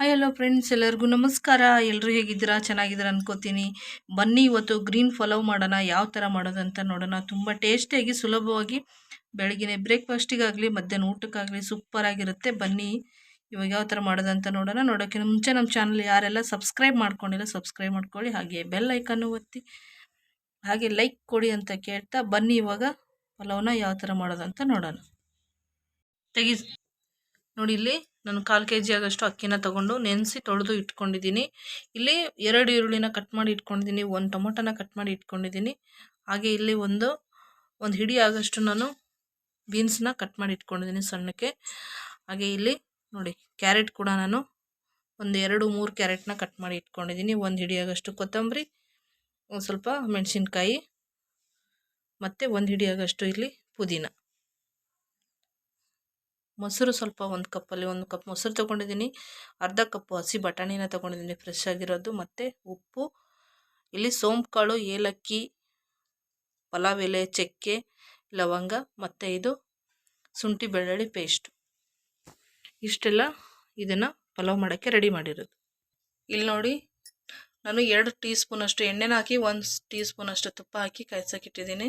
Hi hello friends ಎಲ್ಲರಿಗೂ ನಮಸ್ಕಾರ. ಎಲ್ಲರೂ ಹೇಗಿದ್ದೀರಾ? ಚೆನ್ನಾಗಿದ್ದೀರಾ ಅನ್ಕೋತೀನಿ. ಬನ್ನಿ ಇವತ್ತು ಗ್ರೀನ್ ಪಲಾವ್ ಮಾಡೋಣ, ಯಾವ ಥರ ಮಾಡೋದು ಅಂತ ನೋಡೋಣ. ತುಂಬ ಟೇಸ್ಟಿಯಾಗಿ ಸುಲಭವಾಗಿ ಬೆಳಗಿನ ಬ್ರೇಕ್ಫಾಸ್ಟಿಗಾಗಲಿ ಮಧ್ಯಾಹ್ನ ಊಟಕ್ಕಾಗಲಿ ಸೂಪರಾಗಿರುತ್ತೆ ಬನ್ನಿ ಇವಾಗ ಯಾವ ಥರ ಮಾಡೋದು ಅಂತ ನೋಡೋಣ. ನೋಡೋಕ್ಕಿಂತ ಮುಂಚೆ ನಮ್ಮ ಚಾನಲ್ ಯಾರೆಲ್ಲ ಸಬ್ಸ್ಕ್ರೈಬ್ ಮಾಡ್ಕೊಂಡಿಲ್ಲ ಸಬ್ಸ್ಕ್ರೈಬ್ ಮಾಡ್ಕೊಳ್ಳಿ. ಹಾಗೆ ಬೆಲ್ ಐಕನ್ನು ಒತ್ತಿ. ಹಾಗೆ ಲೈಕ್ ಕೊಡಿ ಅಂತ ಕೇಳ್ತಾ ಬನ್ನಿ ಇವಾಗ ಪಲಾವ್ನ ಯಾವ ಥರ ಮಾಡೋದು ಅಂತ ನೋಡೋಣ. ತೆಗಿ ನೋಡಿ ಇಲ್ಲಿ ನಾನು ಕಾಲು ಕೆ ಜಿ ಆಗೋಷ್ಟು ಅಕ್ಕಿನ ತೊಗೊಂಡು ನೆನೆಸಿ ತೊಳೆದು ಇಟ್ಕೊಂಡಿದ್ದೀನಿ. ಇಲ್ಲಿ ಎರಡು ಈರುಳ್ಳಿನ ಕಟ್ ಮಾಡಿ ಇಟ್ಕೊಂಡಿದ್ದೀನಿ, ಒಂದು ಟೊಮೊಟೊನ ಕಟ್ ಮಾಡಿ ಇಟ್ಕೊಂಡಿದ್ದೀನಿ. ಹಾಗೆ ಇಲ್ಲಿ ಒಂದು ಒಂದು ಹಿಡಿ ಆಗೋಷ್ಟು ನಾನು ಬೀನ್ಸ್ನ ಕಟ್ ಮಾಡಿ ಇಟ್ಕೊಂಡಿದ್ದೀನಿ ಸಣ್ಣಕ್ಕೆ. ಹಾಗೆ ಇಲ್ಲಿ ನೋಡಿ ಕ್ಯಾರೆಟ್ ಕೂಡ ನಾನು ಒಂದು ಎರಡು, ಮೂರು ಕ್ಯಾರೆಟ್ನ ಕಟ್ ಮಾಡಿ ಇಟ್ಕೊಂಡಿದ್ದೀನಿ. ಒಂದು ಹಿಡಿ ಆಗೋಷ್ಟು ಕೊತ್ತಂಬರಿ, ಒಂದು ಸ್ವಲ್ಪ ಮೆಣಸಿನ್ಕಾಯಿ, ಮತ್ತು ಒಂದು ಹಿಡಿ ಆಗೋಷ್ಟು ಇಲ್ಲಿ ಪುದೀನ. ಮೊಸರು ಸ್ವಲ್ಪ ಒಂದು ಕಪ್ಪಲ್ಲಿ, ಒಂದು ಕಪ್ ಮೊಸರು ತೊಗೊಂಡಿದ್ದೀನಿ. ಅರ್ಧ ಕಪ್ಪು ಹಸಿ ಬಟಾಣಿನ ತೊಗೊಂಡಿದ್ದೀನಿ ಫ್ರೆಶ್ ಆಗಿರೋದು. ಮತ್ತು ಉಪ್ಪು, ಇಲ್ಲಿ ಸೋಂಪು ಕಾಳು ಏಲಕ್ಕಿ, ಪಲಾವ್, ಎಲೆ, ಚಕ್ಕೆ, ಲವಂಗ ಮತ್ತು ಇದು ಶುಂಠಿ, ಬೆಳ್ಳುಳ್ಳಿ ಪೇಸ್ಟು ಇಷ್ಟೆಲ್ಲ ಇದನ್ನು ಪಲಾವ್ ಮಾಡೋಕ್ಕೆ ರೆಡಿ ಮಾಡಿರೋದು. ಇಲ್ಲಿ ನೋಡಿ, ನಾನು ಎರಡು ಟೀ ಸ್ಪೂನಷ್ಟು ಎಣ್ಣೆನ ಹಾಕಿ, ಒಂದು ಟೀ ಸ್ಪೂನಷ್ಟು ತುಪ್ಪ ಹಾಕಿ ಕಾಯ್ಸೋಕ್ಕಿಟ್ಟಿದ್ದೀನಿ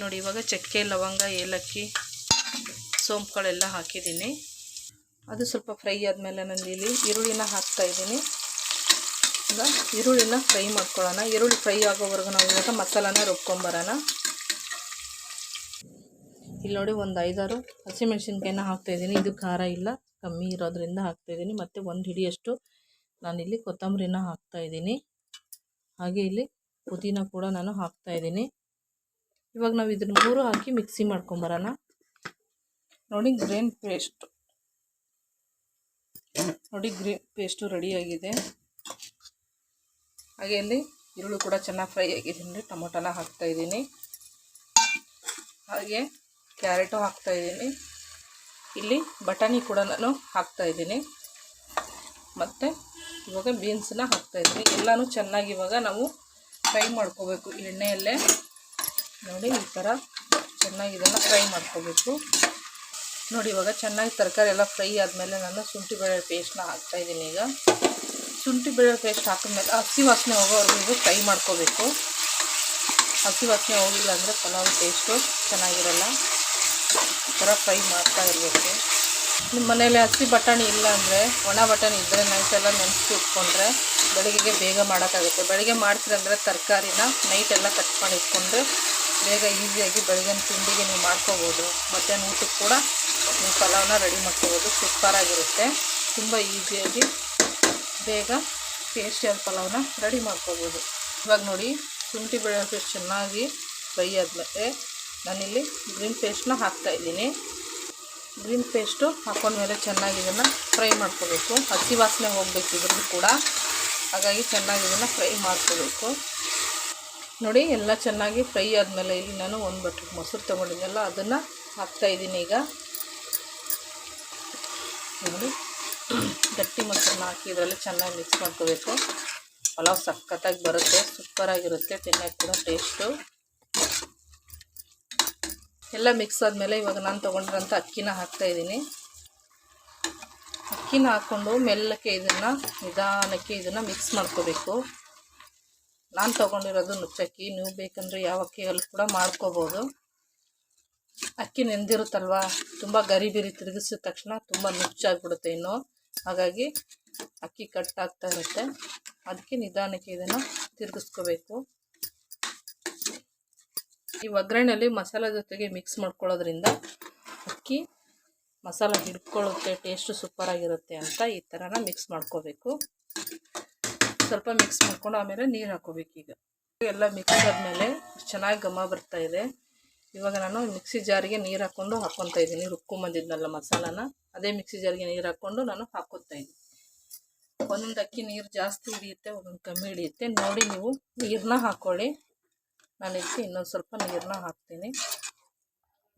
ನೋಡಿ, ಇವಾಗ ಚಕ್ಕೆ, ಲವಂಗ, ಏಲಕ್ಕಿ ಸೋಂಪುಗಳೆಲ್ಲ ಹಾಕಿದ್ದೀನಿ. ಅದು ಸ್ವಲ್ಪ ಫ್ರೈ ಆದಮೇಲೆ ನಾನು ಇಲ್ಲಿ ಈರುಳ್ಳಿನ ಹಾಕ್ತಾ ಇದ್ದೀನಿ. ಈಗ ಈರುಳ್ಳಿನ ಫ್ರೈ ಮಾಡ್ಕೊಳ್ಳೋಣ. ಈರುಳ್ಳಿ ಫ್ರೈ ಆಗೋವರೆಗೂ ನಾವು ಇವಾಗ ಮಸಾಲಾನ ರುಬ್ಕೊಂಬರೋಣ. ಇಲ್ಲಿ ನೋಡಿ ಒಂದು ಐದಾರು ಹಸಿಮೆಣ್ಸಿನ್ಕಾಯಿನ ಹಾಕ್ತಾಯಿದ್ದೀನಿ ಇದು ಖಾರ ಇಲ್ಲ, ಕಮ್ಮಿ ಇರೋದ್ರಿಂದ ಹಾಕ್ತಾಯಿದ್ದೀನಿ ಮತ್ತು ಒಂದು ಹಿಡಿಯಷ್ಟು ನಾನಿಲ್ಲಿ ಕೊತ್ತಂಬರಿನ ಹಾಕ್ತಾಯಿದ್ದೀನಿ ಹಾಗೆ ಇಲ್ಲಿ ಪುದೀನ ಕೂಡ ನಾನು ಹಾಕ್ತಾಯಿದ್ದೀನಿ ಇವಾಗ ನಾವು ಇದನ್ನ ಮೂರು ಹಾಕಿ ಮಿಕ್ಸಿ ಮಾಡ್ಕೊಂಬರೋಣ. ನೋಡಿ, ಗ್ರೀನ್ ಪೇಸ್ಟ್. ನೋಡಿ, ಗ್ರೀನ್ ಪೇಸ್ಟು ರೆಡಿಯಾಗಿದೆ ಹಾಗೆ ಅಲ್ಲಿ ಈರುಳ್ಳಿ ಕೂಡ ಚೆನ್ನಾಗಿ ಫ್ರೈ ಆಗಿದೆ. ಅಂದರೆ ಟೊಮೊಟೊನ ಹಾಕ್ತಾಯಿದ್ದೀನಿ ಹಾಗೆ ಕ್ಯಾರೆಟು ಹಾಕ್ತಾಯಿದ್ದೀನಿ ಇಲ್ಲಿ ಬಟಾಣಿ ಕೂಡ ನಾನು ಹಾಕ್ತಾಯಿದ್ದೀನಿ ಮತ್ತು ಇವಾಗ ಬೀನ್ಸನ್ನ ಹಾಕ್ತಾಯಿದ್ದೀನಿ ಎಲ್ಲನೂ ಚೆನ್ನಾಗಿ ಇವಾಗ ನಾವು ಫ್ರೈ ಮಾಡ್ಕೋಬೇಕು ಎಣ್ಣೆಯಲ್ಲೇ. ನೋಡಿ, ಈ ಥರ ಚೆನ್ನಾಗಿ ಇದನ್ನು ಫ್ರೈ ಮಾಡ್ಕೋಬೇಕು. ನೋಡಿ, ಇವಾಗ ಚೆನ್ನಾಗಿ ತರಕಾರಿ ಎಲ್ಲ ಫ್ರೈ ಆದಮೇಲೆ ನಾನು ಶುಂಠಿ ಬೆಳ್ಳುಳ್ಳಿ ಪೇಸ್ಟ್ನ ಹಾಕ್ತಾಯಿದ್ದೀನಿ ಈಗ. ಶುಂಠಿ ಬೆಳ್ಳುಳ್ಳಿ ಪೇಸ್ಟ್ ಹಾಕಿದ್ಮೇಲೆ ಹಸಿ ವಾಸನೆ ಹೋಗೋವರೆಗೂ ಫ್ರೈ ಮಾಡ್ಕೋಬೇಕು. ಹಸಿ ವಾಸನೆ ಹೋಗಿಲ್ಲ ಅಂದರೆ ಪಲಾವ್ ಟೇಸ್ಟು ಚೆನ್ನಾಗಿರಲ್ಲ. ಥರ ಫ್ರೈ ಮಾಡ್ತಾ ಇರಬೇಕು. ನಿಮ್ಮ ಮನೇಲಿ ಹಸಿ ಬಟಾಣಿ ಇಲ್ಲ ಅಂದರೆ, ಒಣ ಬಟಾಣಿ ಇದ್ದರೆ ನೈಟೆಲ್ಲ ನೆನೆಸಿ ಇಟ್ಕೊಂಡ್ರೆ ಬೆಳಗ್ಗೆಗೆ ಬೇಗ ಮಾಡೋಕ್ಕಾಗುತ್ತೆ. ಬೆಳಗ್ಗೆ ಮಾಡ್ತೀರಂದರೆ ತರಕಾರಿನ ನೈಟೆಲ್ಲ ಕಟ್ ಮಾಡಿ ಇಟ್ಕೊಂಡ್ರೆ ಬೇಗ ಈಸಿಯಾಗಿ ಬೆಳಗಿನ ತಿಂಡಿಗೆ ನೀವು ಮಾಡ್ಕೋಬೋದು. ಮಧ್ಯಾಹ್ನ ಊಟಕ್ಕೆ ಕೂಡ ನೀವು ಪಲಾವ್ನ ರೆಡಿ ಮಾಡ್ಕೋಬೋದು. ಸೂಪರಾಗಿರುತ್ತೆ. ತುಂಬ ಈಸಿಯಾಗಿ ಬೇಗ ಟೇಸ್ಟಿಯಾದ ಪಲಾವನ್ನ ರೆಡಿ ಮಾಡ್ಕೋಬೋದು. ಇವಾಗ ನೋಡಿ, ಶುಂಠಿ ಬೆಳ್ಳುಳ್ಳಿ ಪೇಸ್ಟ್ ಚೆನ್ನಾಗಿ ಫ್ರೈ ಆದಮೇಲೆ ನಾನಿಲ್ಲಿ ಗ್ರೀನ್ ಪೇಸ್ಟ್ನ ಹಾಕ್ತಾಯಿದ್ದೀನಿ ಗ್ರೀನ್ ಪೇಸ್ಟು ಹಾಕೊಂಡ್ಮೇಲೆ ಚೆನ್ನಾಗಿ ಇದನ್ನು ಫ್ರೈ ಮಾಡ್ಕೋಬೇಕು. ಹಸಿ ವಾಸನೆ ಹೋಗಬೇಕು ಇದ್ರದ್ದು ಕೂಡ ಹಾಗಾಗಿ ಚೆನ್ನಾಗಿ ಇದನ್ನು ಫ್ರೈ ಮಾಡ್ಕೋಬೇಕು. ನೋಡಿ, ಎಲ್ಲ ಚೆನ್ನಾಗಿ ಫ್ರೈ ಆದಮೇಲೆ ಇಲ್ಲಿ ನಾನು ಒಂದು ಬಟ್ಟೆ ಮೊಸರು ತೊಗೊಂಡಿದ್ದೆಲ್ಲ ಅದನ್ನು ಹಾಕ್ತಾಯಿದ್ದೀನಿ ಈಗ. ನೋಡಿ, ಗಟ್ಟಿ ಮೊಸರನ್ನ ಹಾಕಿ ಇದರಲ್ಲಿ ಚೆನ್ನಾಗಿ ಮಿಕ್ಸ್ ಮಾಡ್ಕೋಬೇಕು. ಪಲಾವ್ ಸಖತ್ತಾಗಿ ಬರುತ್ತೆ ಸೂಪರಾಗಿರುತ್ತೆ ತಿನ್ನೋಕ್ಕೆ ಕೂಡ ಟೇಸ್ಟು ಎಲ್ಲ ಮಿಕ್ಸ್ ಆದಮೇಲೆ ಇವಾಗ ನಾನು ತೊಗೊಂಡಿರೋಂಥ ಅಕ್ಕಿನ ಹಾಕ್ತಾಯಿದ್ದೀನಿ ಅಕ್ಕಿನ ಹಾಕ್ಕೊಂಡು ಮೆಲ್ಲಕ್ಕೆ ಇದನ್ನು, ನಿಧಾನಕ್ಕೆ ಇದನ್ನು ಮಿಕ್ಸ್ ಮಾಡ್ಕೋಬೇಕು. ನಾನು ತೊಗೊಂಡಿರೋದು ನುಚ್ಚಕ್ಕಿ. ನೀವು ಬೇಕಂದರೆ ಯಾವ ಅಕ್ಕಿಯಲ್ಲಿ ಕೂಡ ಮಾಡ್ಕೋಬೋದು. ಅಕ್ಕಿ ನೆಂದಿರುತ್ತಲ್ವ? ತುಂಬ ಗರಿ ಬಿರಿ ತಿರುಗಿಸಿದ ತಕ್ಷಣ ತುಂಬ ನುಚ್ಚಾಗ್ಬಿಡುತ್ತೆ ಇನ್ನು. ಹಾಗಾಗಿ ಅಕ್ಕಿ ಕಟ್ ಆಗ್ತಾ ಇರುತ್ತೆ. ಅದಕ್ಕೆ ನಿಧಾನಕ್ಕೆ ಇದನ್ನು ತಿರುಗಿಸ್ಕೋಬೇಕು. ಈ ಒಗ್ಗರಣೆಯಲ್ಲಿ ಮಸಾಲೆ ಜೊತೆಗೆ ಮಿಕ್ಸ್ ಮಾಡ್ಕೊಳ್ಳೋದ್ರಿಂದ ಅಕ್ಕಿ ಮಸಾಲೆ ಹಿಡ್ಕೊಳ್ಳುತ್ತೆ ಟೇಸ್ಟು ಸೂಪರಾಗಿರುತ್ತೆ ಅಂತ ಈ ಥರನ ಮಿಕ್ಸ್ ಮಾಡ್ಕೋಬೇಕು. ಸ್ವಲ್ಪ ಮಿಕ್ಸ್ ಮಾಡ್ಕೊಂಡು ಆಮೇಲೆ ನೀರು ಹಾಕೋಬೇಕು ಈಗ. ಎಲ್ಲ ಮಿಕ್ಸ್ ಆದಮೇಲೆ ಚೆನ್ನಾಗಿ ಘಮ ಬರ್ತಾ ಇದೆ. ಇವಾಗ ನಾನು ಮಿಕ್ಸಿ ಜಾರಿಗೆ ನೀರು ಹಾಕ್ಕೊಂಡು ಹಾಕ್ಕೊತಾ ಇದ್ದೀನಿ. ರುಬ್ಕೊಂಬಂದಿದ್ನಲ್ಲ ಮಸಾಲಾನ, ಅದೇ ಮಿಕ್ಸಿ ಜಾರಿಗೆ ನೀರು ಹಾಕ್ಕೊಂಡು ನಾನು ಹಾಕೋತಾ ಇದ್ದೀನಿ. ಒಂದೊಂದು ಅಕ್ಕಿ ನೀರು ಜಾಸ್ತಿ ಹಿಡಿಯುತ್ತೆ, ಒಂದೊಂದು ಕಮ್ಮಿ ಹಿಡಿಯುತ್ತೆ. ನೋಡಿ ನೀವು ನೀರನ್ನ ಹಾಕ್ಕೊಳ್ಳಿ ನಾನು ಇದಕ್ಕೆ ಇನ್ನೊಂದು ಸ್ವಲ್ಪ ನೀರನ್ನ ಹಾಕ್ತೀನಿ.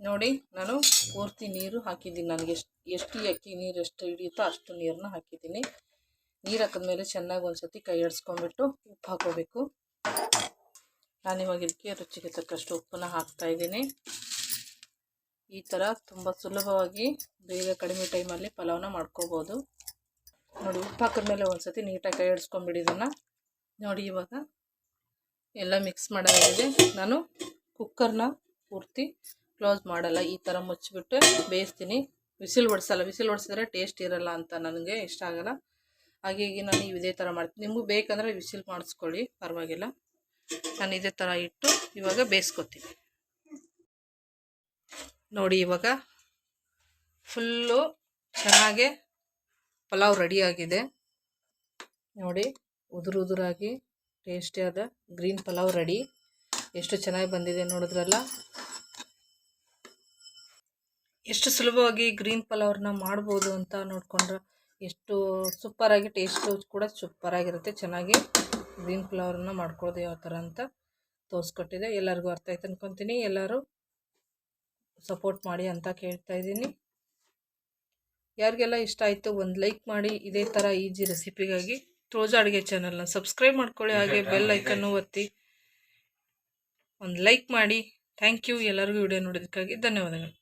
ನೋಡಿ, ನಾನು ಪೂರ್ತಿ ನೀರು ಹಾಕಿದ್ದೀನಿ. ನನಗೆ ಎಷ್ಟು ಎಷ್ಟು ಅಕ್ಕಿ ನೀರು ಎಷ್ಟು ಹಿಡಿಯುತ್ತೋ ಅಷ್ಟು ನೀರನ್ನ ಹಾಕಿದ್ದೀನಿ. ನೀರು ಹಾಕಿದ್ಮೇಲೆ ಚೆನ್ನಾಗಿ ಒಂದು ಸತಿ ಕೈ ಆಡಿಸ್ಕೊಂಡ್ಬಿಟ್ಟು ಉಪ್ಪು ಹಾಕೋಬೇಕು ನಾನು ಇವಾಗ ಇದಕ್ಕೆ ರುಚಿಗೆ ತಕ್ಕಷ್ಟು ಉಪ್ಪನ್ನ ಹಾಕ್ತಾಯಿದ್ದೀನಿ ಈ ಥರ ತುಂಬ ಸುಲಭವಾಗಿ ಬೇಗ ಕಡಿಮೆ ಟೈಮಲ್ಲಿ ಪಲಾವ್ನ ಮಾಡ್ಕೋಬೋದು. ನೋಡಿ, ಉಪ್ಪು ಹಾಕಿದ್ಮೇಲೆ ಒಂದ್ಸತಿ ನೀಟಾಗಿ ಕೈ ಆಡಿಸ್ಕೊಂಬಿಡಿ ಇದನ್ನು. ನೋಡಿ, ಇವಾಗ ಎಲ್ಲ ಮಿಕ್ಸ್ ಮಾಡೋದಾಗಿದೆ ನಾನು ಕುಕ್ಕರ್ನ ಪೂರ್ತಿ ಕ್ಲೋಸ್ ಮಾಡಲ್ಲ, ಈ ಥರ ಮುಚ್ಚಿಬಿಟ್ಟು ಬೇಯಿಸ್ತೀನಿ. ಬಿಸಿಲು ಹೊಡ್ಸಲ್ಲ ವಿಸಿಲ್ ಹೊಡ್ಸಿದ್ರೆ ಟೇಸ್ಟ್ ಇರಲ್ಲ ಅಂತ ನನಗೆ ಇಷ್ಟ ಆಗಲ್ಲ. ಹಾಗಾಗಿ ನಾನು ಇದೇ ಥರ ಮಾಡ್ತೀನಿ. ನಿಮಗೂ ಬೇಕಂದರೆ ವಿಸಿಲ್ ಮಾಡಿಸ್ಕೊಳ್ಳಿ, ಪರವಾಗಿಲ್ಲ. ನಾನು ಇದೇ ಥರ ಇಟ್ಟು ಇವಾಗ ಬೇಯಿಸ್ಕೊತೀನಿ. ನೋಡಿ ಇವಾಗ ಫುಲ್ಲು ಚೆನ್ನಾಗೆ ಪಲಾವ್ ರೆಡಿಯಾಗಿದೆ ನೋಡಿ, ಉದುರು ಉದುರಾಗಿ ಟೇಸ್ಟಿಯಾದ ಗ್ರೀನ್ ಪಲಾವ್ ರೆಡಿ ಎಷ್ಟು ಚೆನ್ನಾಗಿ ಬಂದಿದೆ ನೋಡಿದ್ರಲ್ಲ? ಎಷ್ಟು ಸುಲಭವಾಗಿ ಗ್ರೀನ್ ಪಲಾವ್ರನ್ನ ಮಾಡ್ಬೋದು ಅಂತ ನೋಡಿಕೊಂಡ್ರೆ ಎಷ್ಟು ಸೂಪರಾಗಿ ಟೇಸ್ಟು ಕೂಡ ಸೂಪರಾಗಿರುತ್ತೆ ಚೆನ್ನಾಗಿ ಗ್ರೀನ್ ಫ್ಲವರ್ನ ಮಾಡ್ಕೊಳ್ಳೋದು ಯಾವ ಥರ ಅಂತ ತೋರಿಸ್ಕೊಟ್ಟಿದೆ. ಎಲ್ಲರಿಗೂ ಅರ್ಥ ಆಯ್ತು ಅನ್ಕೊತೀನಿ. ಎಲ್ಲರೂ ಸಪೋರ್ಟ್ ಮಾಡಿ ಅಂತ ಕೇಳ್ತಾ ಇದ್ದೀನಿ. ಯಾರಿಗೆಲ್ಲ ಇಷ್ಟ ಆಯಿತು ಒಂದು ಲೈಕ್ ಮಾಡಿ. ಇದೇ ಥರ ಈಜಿ ರೆಸಿಪಿಗಾಗಿ ರೋಜಾ ಅಡುಗೆ ಚಾನಲ್ನ ಸಬ್ಸ್ಕ್ರೈಬ್ ಮಾಡ್ಕೊಳ್ಳಿ. ಹಾಗೆ ಬೆಲ್ ಐಕನ್ನು ಒತ್ತಿ. ಒಂದು ಲೈಕ್ ಮಾಡಿ. ಥ್ಯಾಂಕ್ ಯು ಎಲ್ಲರಿಗೂ ವಿಡಿಯೋ ನೋಡೋದಕ್ಕಾಗಿ ಧನ್ಯವಾದಗಳು.